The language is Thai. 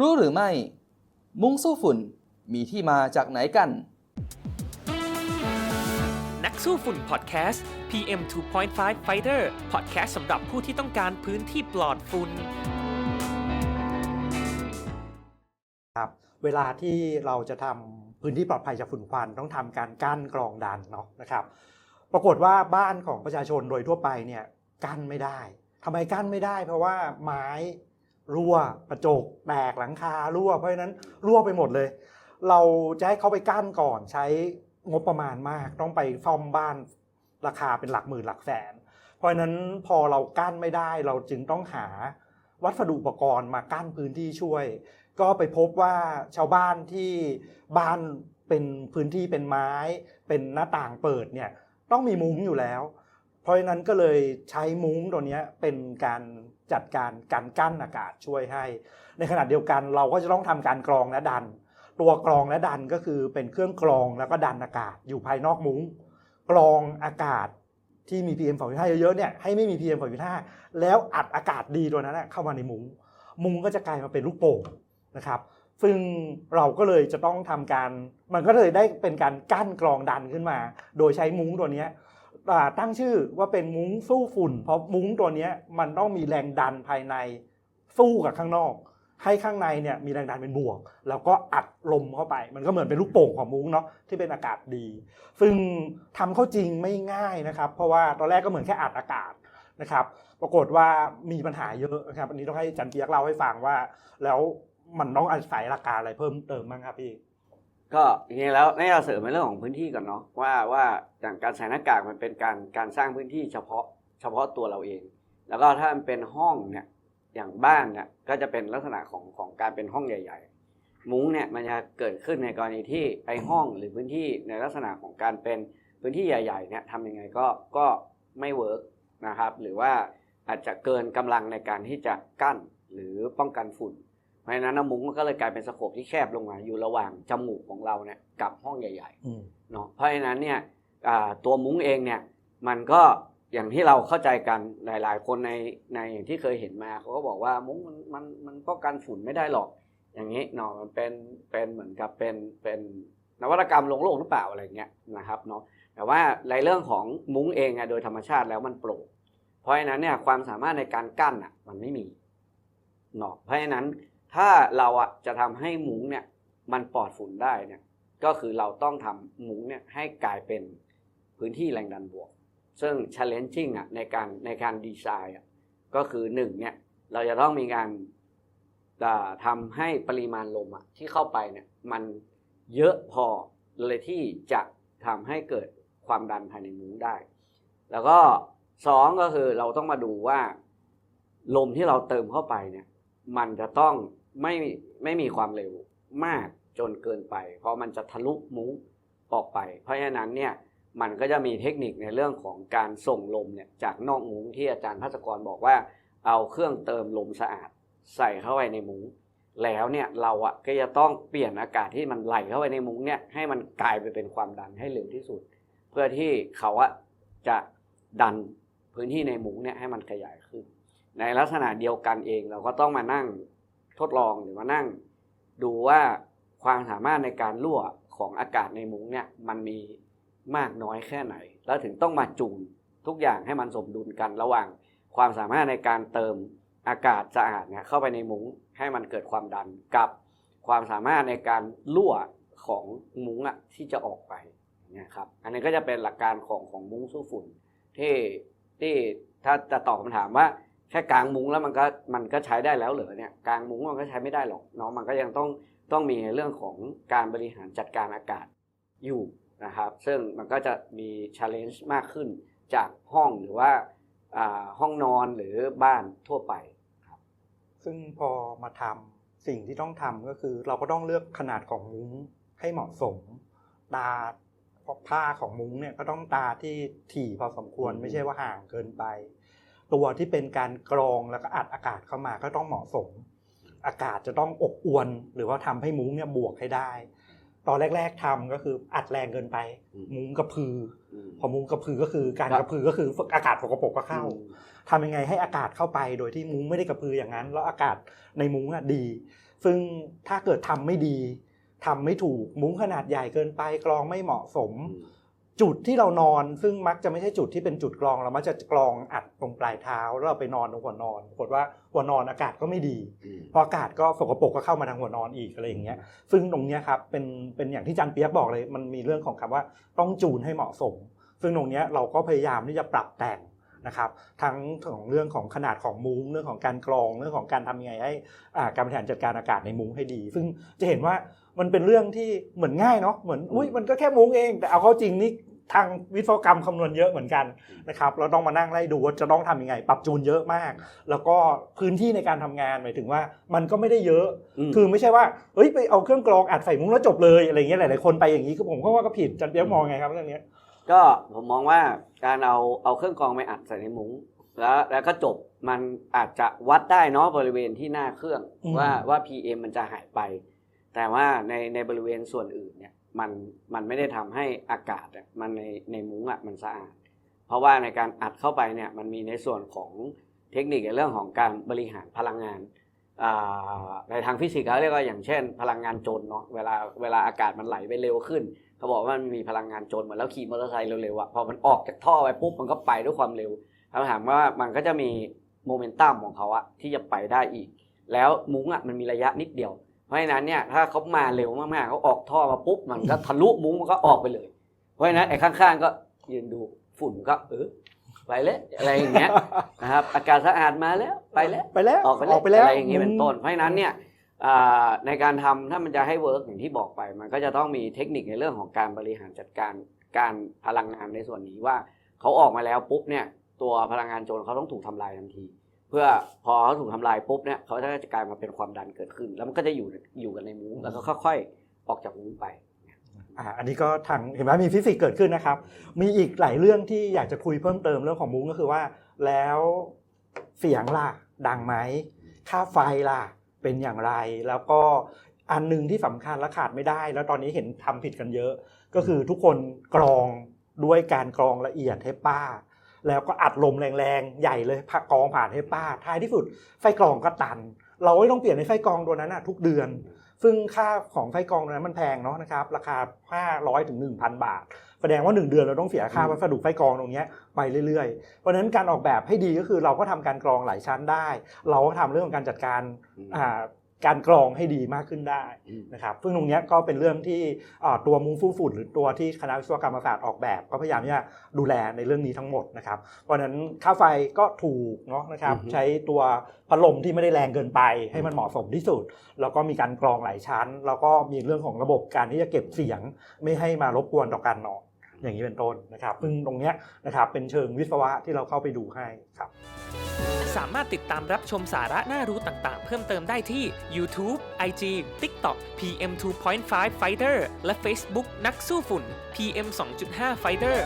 รู้หรือไม่ มุ้งสู้ฝุ่นมีที่มาจากไหนกัน นักสู้ฝุ่นพอดแคสต์ PM 2.5 Fighter พอดแคสต์สำหรับผู้ที่ต้องการพื้นที่ปลอดฝุ่นครับเวลาที่เราจะทำพื้นที่ปลอดภัยจากฝุ่นควันต้องทำการกั้นกรองดันเนาะนะครับ ปรากฏว่าบ้านของประชาชนโดยทั่วไปเนี่ยกั้นไม่ได้ทำไมกั้นไม่ได้ เพราะว่าไม้ รั่วกระจกแตกหลังคารั่วเพราะฉะนั้นรั่วไปหมดเลย เราจะให้เขาไปกั้นก่อนใช้งบประมาณมาก ต้องไปซ่อมบ้านราคาเป็นหลักหมื่นหลักแสน เพราะฉะนั้นพอเรากั้นไม่ได้เราจึงต้องหาวัสดุอุปกรณ์มากั้นพื้นที่ช่วย ก็ไปพบว่าชาวบ้านที่บ้านเป็นพื้นที่เป็นไม้ เป็นหน้าต่างเปิดเนี่ยต้องมีมุ้งอยู่แล้ว เพราะฉะนั้นก็เลยใช้มุ้งตัวนี้เป็นการ จัดการการกั้นอากาศช่วยให้ ในขณะเดียวกันเราก็จะต้องทำการกรองและดัน ตัวกรองและดันก็คือเป็นเครื่องกรองแล้วก็ดันอากาศอยู่ภายนอกมุ้งกรองอากาศที่มี PM 2.5 เยอะๆเนี่ยให้ไม่มี PM 2.5 แล้วอัดอากาศดีตัวนั้นเข้ามาในมุ้งมุ้งก็จะกลายมาเป็นลูกโป่งนะครับซึ่งเราก็เลยจะต้องทำการ มันก็เลยได้เป็นการกั้นกรองดันขึ้นมา โดยใช้มุ้งตัวเนี้ย ตั้งชื่อว่าเป็นมุ้งสู้ฝุ่น เพราะมุ้งตัวนี้มันต้องมีแรงดันภายในสู้กับข้างนอก ให้ข้างในเนี่ยมีแรงดันเป็นบวก แล้วก็อัดลมเข้าไป มันก็เหมือนเป็นลูกโป่งของมุ้งเนาะที่เป็นอากาศดี ซึ่งทำเข้าจริงไม่ง่ายนะครับ เพราะว่าตอนแรกก็เหมือนแค่อัดอากาศนะครับ ปรากฏว่ามีปัญหาเยอะนะครับ อันนี้ต้องให้จันเปียกเล่าให้ฟังว่า แล้วมันต้องอาศัยหลักการอะไรเพิ่มเติมบ้างครับพี่ ก็จริงๆแล้วน่าจะเสริมในเรื่องของพื้นที่ก่อนเนาะว่าว่าอย่างการใส่หน้ากากมันเป็นการการสร้างพื้นที่เฉพาะเฉพาะตัวเราเอง แล้วก็ถ้ามันเป็นห้องเนี่ยอย่างบ้านเนี่ยก็จะเป็นลักษณะของของการเป็นห้องใหญ่ ๆ มุ้งเนี่ยมันจะเกิดขึ้นในกรณีที่ไอห้องหรือพื้นที่ในลักษณะของการเป็นพื้นที่ใหญ่ๆเนี่ยทำยังไงก็ก็ไม่เวิร์กนะครับ หรือว่าอาจจะเกินกำลังในการที่จะกั้นหรือป้องกันฝุ่น เพราะฉะนั้นนะมุ้งมันก็เลยกลายเป็นสโคปที่แคบลงมาอยู่ระหว่างจมูกของเราเนี่ยกับห้องใหญ่อืมๆเนาะเพราะฉะนั้นเนี่ยอ่าตัวมุ้งเองเนี่ยมันก็อย่างที่เราเข้าใจกันหลาย ๆ คนในในอย่างที่เคยเห็นมาเขาก็บอกว่ามุ้งมันมันมันป้องกันฝุ่นไม่ได้หรอก อย่างนี้เนาะมันเป็นเป็นเหมือนกับเป็นเป็นนวัตกรรมลงโลกหรือเปล่าอะไรเงี้ยนะครับเนาะแต่ว่าในเรื่องของมุ้งเองอะโดยธรรมชาติแล้วมันโปร่งเพราะฉะนั้นเนี่ยความสามารถในการกั้นอะมันไม่มีเนาะเพราะฉะนั้น ถ้าเราอะจะทำให้มุ้งเนี่ยมันปลอดฝุ่นได้เนี่ยก็คือเราต้องทำมุ้งเนี่ยให้กลายเป็นพื้นที่แรงดันบวก ซึ่ง challenging อะในการในการดีไซน์อะก็คือหนึ่งเนี่ยเราจะต้องมีการอ่าทำให้ปริมาณลมอะที่เข้าไปเนี่ยมันเยอะพอเลยที่จะทำให้เกิดความดันภายในมุ้งได้ แล้วก็สองก็คือเราต้องมาดูว่า ลมที่เราเติมเข้าไปเนี่ย มันจะต้องไม่ไม่มีความเร็วมากจนเกินไป เพราะมันจะทะลุมุ้งออกไป เพราะฉะนั้นเนี่ยมันก็จะมีเทคนิคในเรื่องของการส่งลมเนี่ยจากนอกมุ้งที่อาจารย์พัศกรบอกว่า เอาเครื่องเติมลมสะอาดใส่เข้าไปในมุ้งแล้วเนี่ยเราอะก็จะต้องเปลี่ยนอากาศที่มันไหลเข้าไปในมุ้งเนี่ยให้มันกลายไปเป็นความดันให้เร็วที่สุด เพื่อที่เขาอะจะดันพื้นที่ในมุ้งเนี่ยให้มันขยายขึ้น ในลักษณะเดียวกันเองเราก็ต้องมานั่งทดลองหรือมานั่ง ดูว่าความสามารถในการรั่วของอากาศในมุ้งเนี่ยมันมีมากน้อยแค่ไหน แล้วถึงต้องมาจูนทุกอย่างให้มันสมดุลกันระหว่าง ความสามารถในการเติมอากาศสะอาดเนี่ยเข้าไปในมุ้งให้มันเกิดความดันกับความสามารถในการรั่วของมุ้งอะที่จะออกไปเนี่ยครับอันนี้ก็จะเป็นหลักการของของมุ้งสู้ฝุ่นที่ที่ถ้าจะตอบคำถามว่า แค่กลางมุ้งแล้วมันก็มันก็ใช้ได้แล้วเหรอเนี่ยกลางมุ้งมันก็ใช้ไม่ได้หรอกเนาะมันก็ยังต้องต้องมีเรื่องของการบริหารจัดการอากาศอยู่นะครับ ซึ่งมันก็จะมี challenge มากขึ้นจากห้องหรือว่าห้องนอนหรือบ้านทั่วไปครับ ซึ่งพอมาทำสิ่งที่ต้องทำก็คือ เราก็ต้องเลือกขนาดของมุ้งให้เหมาะสม ตาผ้าของมุ้งเนี่ยก็ต้องตาที่ถี่พอสมควรมไม่ใช่ว่าห่างเกินไป ตัวที่เป็นการกรองแล้วก็อัดอากาศเข้ามาก็ต้องเหมาะสม อากาศจะต้องอบอวน หรือว่าทำให้มุ้งเนี่ยบวกให้ได้ ตอนแรก ๆทำก็คืออัดแรงเกินไป มุ้งกระพืออืมพอมุ้งกระพือก็คือการครับกระพือก็คืออากาศสกปรกก็เข้าอืมทำยังไงให้อากาศเข้าไป โดยที่มุ้งไม่ได้กระพืออย่างนั้น แล้วอากาศในมุ้งอะดี ซึ่งถ้าเกิดทำไม่ดีทำไม่ถูกมุ้งขนาดใหญ่เกินไปกรองไม่เหมาะสม จุดที่เรานอนซึ่งมักจะไม่ใช่จุดที่เป็นจุดกรองเรามักจะกรองอัดตรงปลายเท้าแล้วเราไปนอนตรงหัวนอนปรากฏว่าหัวนอนอากาศก็ไม่ดีพออากาศก็สกปรกก็เข้ามาทางหัวนอนอีกอะไรอย่างเงี้ยซึ่งตรงเนี้ยครับเป็นเป็นอย่างที่จันเปียกบอกเลย มันมีเรื่องของคำว่าต้องจูนให้เหมาะสม ซึ่งตรงเนี้ยเราก็พยายามที่จะปรับแต่งนะครับทั้งของเรื่องของขนาดของมุ้งเรื่องของการกรองเรื่องของการทำยังไงให้อ่าการบริหารจัดการอากาศในมุ้งให้ดี ซึ่งจะเห็นว่า มันเป็นเรื่องที่เหมือนง่ายเนาะเหมือนอุ้ยมันก็แค่มุ้งเอง แต่เอาเข้าจริงนี่ทางวิศวกรรมคำนวณเยอะเหมือนกันนะครับเราต้องมานั่งไล่ดูว่าจะต้องทำยังไง ปรับจูนเยอะมาก แล้วก็พื้นที่ในการทำงานหมายถึงว่า มันก็ไม่ได้เยอะมคือไม่ใช่ว่าเฮ้ยไปเอาเครื่องกรองอัดใส่มุ้งแล้วจบเลยอะไรเงี้ยหลายๆคนไปอย่างนี้คือผมก็ว่าก็ผิดจันเปียกมองไงครับเรื่องเนี้ยก็ผมมองว่าการเอาเอาเครื่องกรองไปอัดใส่ในมุ้งแล้วแล้วก็จบมันอาจจะวัดได้เนาะบริเวณที่หน้าเครื่องอืมว่าว่า PM มันจะหายไป แต่ว่าในในบริเวณส่วนอื่นเนี่ยมันมันไม่ได้ทำให้อากาศอะมันในในมุ้งอะมันสะอาด เพราะว่าในการอัดเข้าไปเนี่ยมันมีในส่วนของเทคนิคในเรื่องของการบริหารพลังงานในทางฟิสิกส์เขาเรียกว่าอย่างเช่น พลังงานจนเนาะเวลาเวลาอากาศมันไหลไปเร็วขึ้นเขาบอกว่ามันมีพลังงานจนเหมือนแล้วขี่มอเตอร์ไซค์เร็วๆอะพอมันออกจากท่อไปปุ๊บมันก็ไปด้วยความเร็วคำถามว่ามันก็จะมีโมเมนตัมของเขาอะที่จะไปได้อีก แล้วมุ้งอะมันมีระยะนิดเดียว เพราะฉะนั้นเนี่ยถ้าเขามาเร็วมากๆเขาออกท่อมาปุ๊บมันก็ทะลุมุ้งมันก็ออกไปเลย เพราะฉะนั้นไอ้ข้างๆก็ยืนดูฝุ่นก็เออไปแล้วอะไรอย่างเงี้ยนะครับอากาศสะอาดมาแล้วไปแล้วไปแล้วออกไปแล้วไปแล้วอะไรอย่างนี้เป็นต้น เพราะฉะนั้นเนี่ยอ่าในการทำถ้ามันจะให้เวิร์กอย่างที่บอกไป มันก็จะต้องมีเทคนิคในเรื่องของการบริหารจัดการการพลังงานในส่วนนี้ว่าเขาออกมาแล้วปุ๊บเนี่ยตัวพลังงานโจรเขาต้องถูกทำลายทันที เพื่อพอเขาถูกทำลายปุ๊บเนี่ยเขาจะกลายมาเป็นความดันเกิดขึ้น แล้วมันก็จะอยู่อยู่กันในมุ้งแล้วก็ค่อยๆออกจากมุ้งไปอ่าอันนี้ก็ทางเห็นไหมมีฟิสิกส์เกิดขึ้นนะครับ มีอีกหลายเรื่องที่อยากจะคุยเพิ่มเติมเรื่องของมุ้งก็คือว่า แล้วเสียงล่ะดังไหมค่าไฟล่ะเป็นอย่างไร แล้วก็อันหนึ่งที่สำคัญและขาดไม่ได้ แล้วตอนนี้เห็นทำผิดกันเยอะ ก็คือทุกคนกรองด้วยการกรองละเอียดให้ป้า แล้วก็อัดลมแรงๆ ใหญ่เลยพักกรองผ่านให้ป้า ท้ายที่สุด ไฟกรองก็ตัน เราก็ต้องเปลี่ยนในไฟกรองตัวนั้นนะทุกเดือน ซึ่งค่าของไฟกรองตัวนั้นมันแพงเนาะนะครับ ราคา 500ถึง1,000 บาท แสดงว่า 1 เดือนเราต้องเสียค่าวัสดุไฟกรองตรงเนี้ยไปเรื่อยๆ เพราะฉะนั้นการออกแบบให้ดีก็คือเราก็ทำการกรองหลายชั้นได้ เราก็ทำเรื่องของการจัดการอืมอ่า การกรองให้ดีมากขึ้นได้นะครับซึ่งตรงเนี้ยก็เป็นเรื่องที่อ่าตัวมุ้งฟูฝุ่นหรือตัวที่คณะวิศวกรรมศาสตร์ออกแบบ ก็พยายามที่จะดูแลในเรื่องนี้ทั้งหมดนะครับเพราะฉะนั้นค่าไฟก็ถูกเนาะนะครับอือฮึใช้ตัวพัดลมที่ไม่ได้แรงเกินไป ให้มันเหมาะสมที่สุด แล้วก็มีการกรองหลายชั้น แล้วก็มีเรื่องของระบบการที่จะเก็บเสียง ไม่ให้มารบกวนต่อการนอนอย่างนี้เป็นต้นนะครับซึ่งตรงเนี้ยนะครับเป็นเชิงวิศวะที่เราเข้าไปดูให้ครับ สามารถติดตามรับชมสาระน่ารู้ต่างๆ เพิ่มเติมได้ที่ YouTube, IG, TikTok, PM 2.5 Fighter และ Facebook นักสู้ฝุ่น PM 2.5 Fighter